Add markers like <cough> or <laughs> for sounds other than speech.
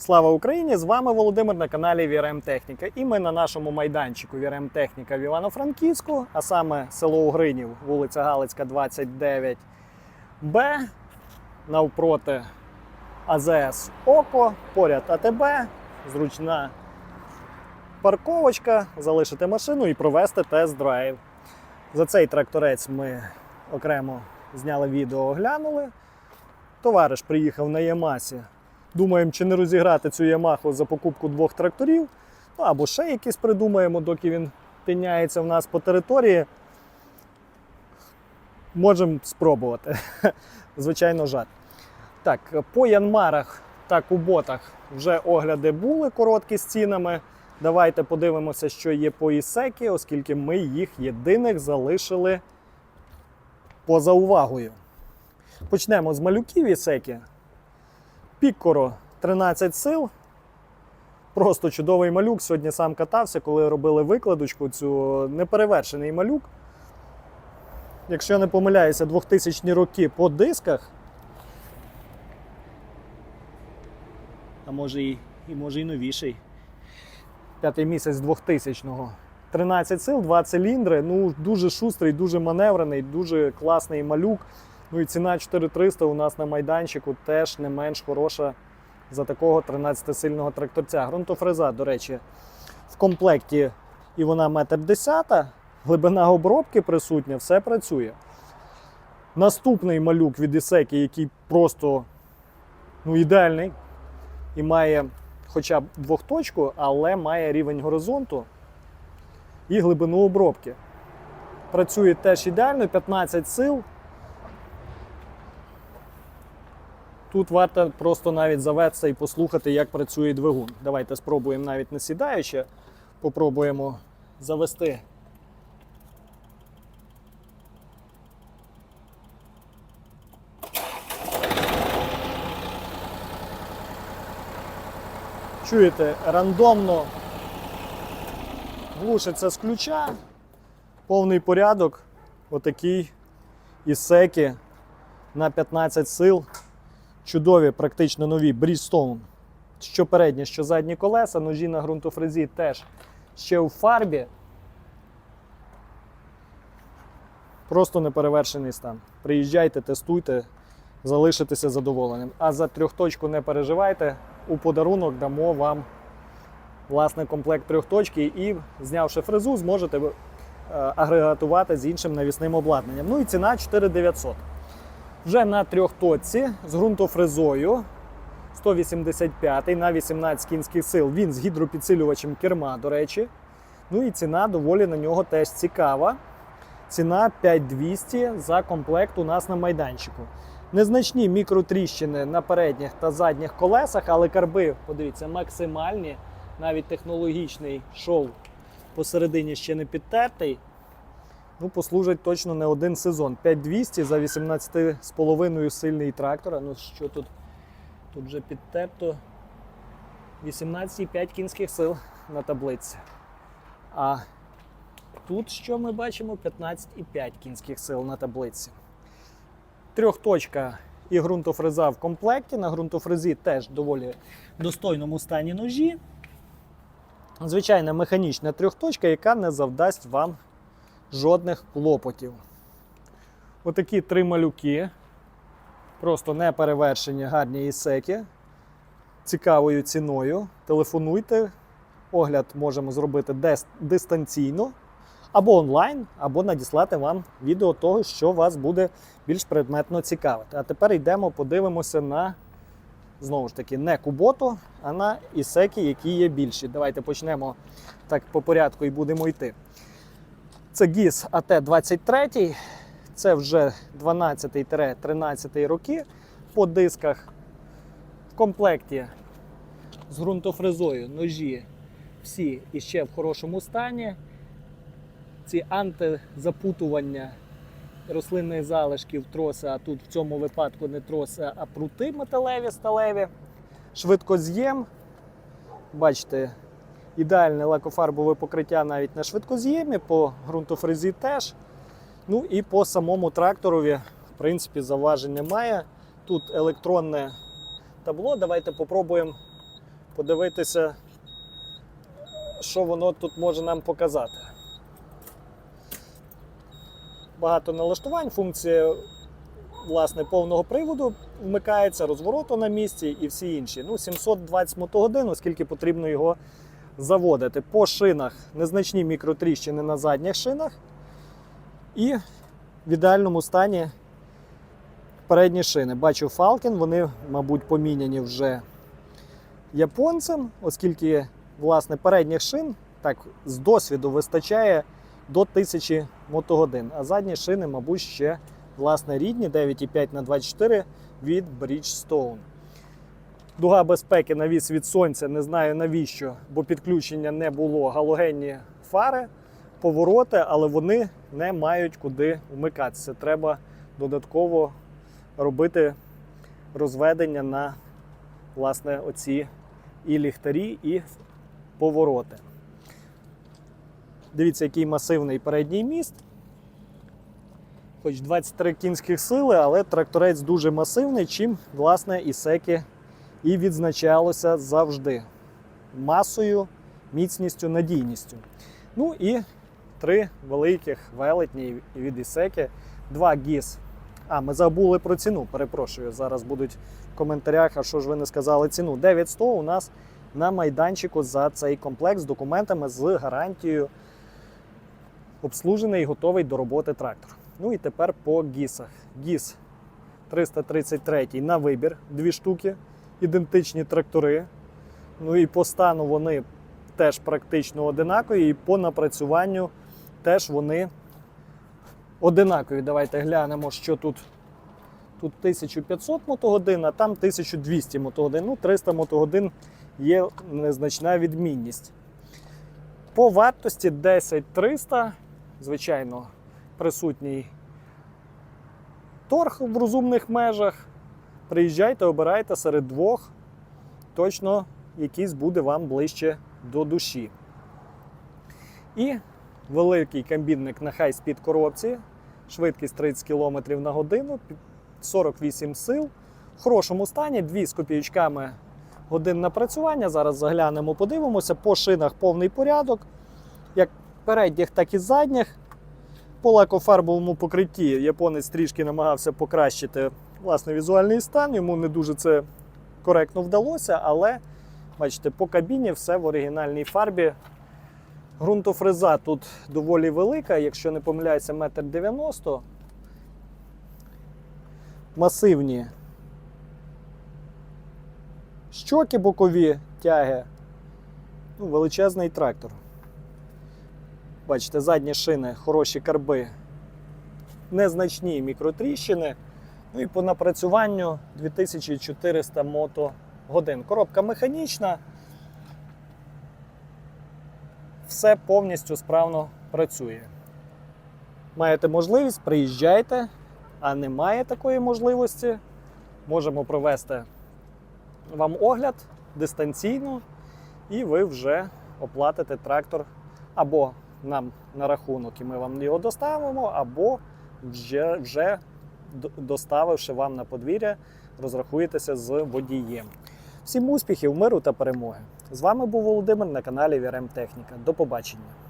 Слава Україні! З вами Володимир на каналі VRM Техніка. І ми на нашому майданчику VRM Техніка в Івано-Франківську, а саме село Угринів, вулиця Галицька, 29Б, навпроти АЗС Око, поряд АТБ, зручна парковочка, залишити машину і провести тест-драйв. За цей тракторець ми окремо зняли відео, оглянули. Товариш приїхав на Ямасі. Думаємо, чи не розіграти цю Ямаху за покупку двох тракторів. Ну, або ще якісь придумаємо, доки він піняється в нас по території. Можемо спробувати. <laughs> Звичайно, жарт. Так, по Янмарах та Куботах вже огляди були короткі з цінами. Давайте подивимося, що є по Ісекі, оскільки ми їх єдиних залишили поза увагою. Почнемо з малюків Ісекі. Піккоро 13 сил. Просто чудовий малюк. Сьогодні сам катався, коли робили викладочку. Цю неперевершений малюк. Якщо я не помиляюся, 2000 роки по дисках. А може і, і може і новіший. П'ятий місяць 2000-го. 13 сил, 2 циліндри. Ну, дуже шустрий, дуже маневрений, дуже класний малюк. Ну і ціна 4300 у нас на майданчику теж не менш хороша за такого 13-сильного тракторця. Грунтофреза, до речі, в комплекті і вона метр десята, глибина обробки присутня, все працює. Наступний малюк від Ісеки, який просто ну, ідеальний і має хоча б двохточку, але має рівень горизонту і глибину обробки. Працює теж ідеально, 15 сил. Тут варто просто навіть завестися і послухати, як працює двигун. Давайте спробуємо навіть не сідаючи, попробуємо завести. Чуєте, рандомно глушиться з ключа, повний порядок, отакий ісеки на 15 сил чудові, практично нові Брістон. Що передні, що задні колеса, ножі на ґрунтофрезі теж ще у фарбі. Просто неперевершений стан. Приїжджайте, тестуйте, залишитеся задоволеним. А за трьохточку не переживайте, у подарунок дамо вам власне комплект трьохточки і, знявши фрезу, зможете е, агрегатувати з іншим навісним обладнанням. Ну і ціна 4900. Вже на трьохточці з ґрунтофрезою 185 на 18 кінських сил. Він з гідропідсилювачем керма, до речі. Ну і ціна доволі на нього теж цікава. Ціна 5200 за комплект у нас на майданчику. Незначні мікротріщини на передніх та задніх колесах, але карби, подивіться, максимальні. Навіть технологічний шов посередині ще не підтертий ну, послужить точно не один сезон. 5200 за 18,5 сильний трактор. Ну що тут? Тут вже підтерто 18,5 кінських сил на таблиці. А тут що ми бачимо? 15,5 кінських сил на таблиці. Трьохточка і ґрунтофреза в комплекті. На ґрунтофрезі теж доволі достойному стані ножі. Звичайна механічна трьохточка, яка не завдасть вам жодних клопотів. Отакі три малюки. Просто не перевершені гарні ісеки. Цікавою ціною. Телефонуйте. Огляд можемо зробити дистанційно, або онлайн, або надіслати вам відео того, що вас буде більш предметно цікавити. А тепер йдемо, подивимося на знову ж таки не кубото, а на ісеки, які є більші. Давайте почнемо так по порядку і будемо йти. Це ГІС АТ-23, це вже 12-13 роки по дисках. В комплекті з ґрунтофрезою ножі всі іще в хорошому стані. Ці антизапутування рослинних залишків троса, а тут в цьому випадку не троси, а прути металеві сталеві. Швидкоз'єм. Бачите, ідеальне лакофарбове покриття навіть на швидкоз'ємі, по ґрунтофрезі теж. Ну і по самому тракторові, в принципі, заважень немає. Тут електронне табло. Давайте попробуємо подивитися, що воно тут може нам показати. Багато налаштувань, функція власне повного приводу вмикається, розвороту на місці і всі інші. Ну, 720 мотогодин, оскільки потрібно його заводити. По шинах незначні мікротріщини на задніх шинах. І в ідеальному стані передні шини. Бачу Falcon, вони, мабуть, поміняні вже японцем, оскільки власне передніх шин так з досвіду вистачає до 1000 мотогодин, а задні шини, мабуть, ще власне рідні 9,5 на 24 від Bridgestone. Дуга безпеки навіс від сонця, не знаю навіщо, бо підключення не було. Галогенні фари, повороти, але вони не мають куди вмикатися. Треба додатково робити розведення на власне оці і ліхтарі, і повороти. Дивіться, який масивний передній міст. Хоч 23 кінських сили, але тракторець дуже масивний, чим, власне, і секи і відзначалося завжди масою, міцністю, надійністю. Ну і три великих велетні від Ісеки, два ГІС. А, ми забули про ціну, перепрошую. Зараз будуть в коментарях, а що ж ви не сказали ціну. 900 у нас на майданчику за цей комплект з документами з гарантією обслужений і готовий до роботи трактор. Ну і тепер по гісах. Гіс 333 на вибір, дві штуки, ідентичні трактори. Ну і по стану вони теж практично одинакові, і по напрацюванню теж вони одинакові. Давайте глянемо, що тут. Тут 1500 мотогодин, а там 1200 мотогодин. Ну, 300 мотогодин є незначна відмінність. По вартості 10300, звичайно, присутній торг в розумних межах. Приїжджайте, обирайте серед двох. Точно якийсь буде вам ближче до душі. І великий комбінник на хай-спід коробці, швидкість 30 км на годину, 48 сил. В хорошому стані, 2 з копійочками годин напрацювання. Зараз заглянемо, подивимося. По шинах повний порядок, як передніх, так і задніх. По лакофарбовому покритті японець трішки намагався покращити власне візуальний стан. Йому не дуже це коректно вдалося, але бачите, по кабіні все в оригінальній фарбі. Грунтофреза тут доволі велика, якщо не помиляюся, 1,90 м. Масивні щоки бокові тяги. Ну, величезний трактор. Бачите, задні шини, хороші карби, незначні мікротріщини. Ну і по напрацюванню 2400 мотогодин. Коробка механічна. Все повністю справно працює. Маєте можливість, приїжджайте, а немає такої можливості. Можемо провести вам огляд дистанційно, і ви вже оплатите трактор або нам на рахунок, і ми вам його доставимо, або вже, вже доставивши вам на подвір'я, розрахуєтеся з водієм. Всім успіхів, миру та перемоги! З вами був Володимир на каналі VRM Техніка. До побачення!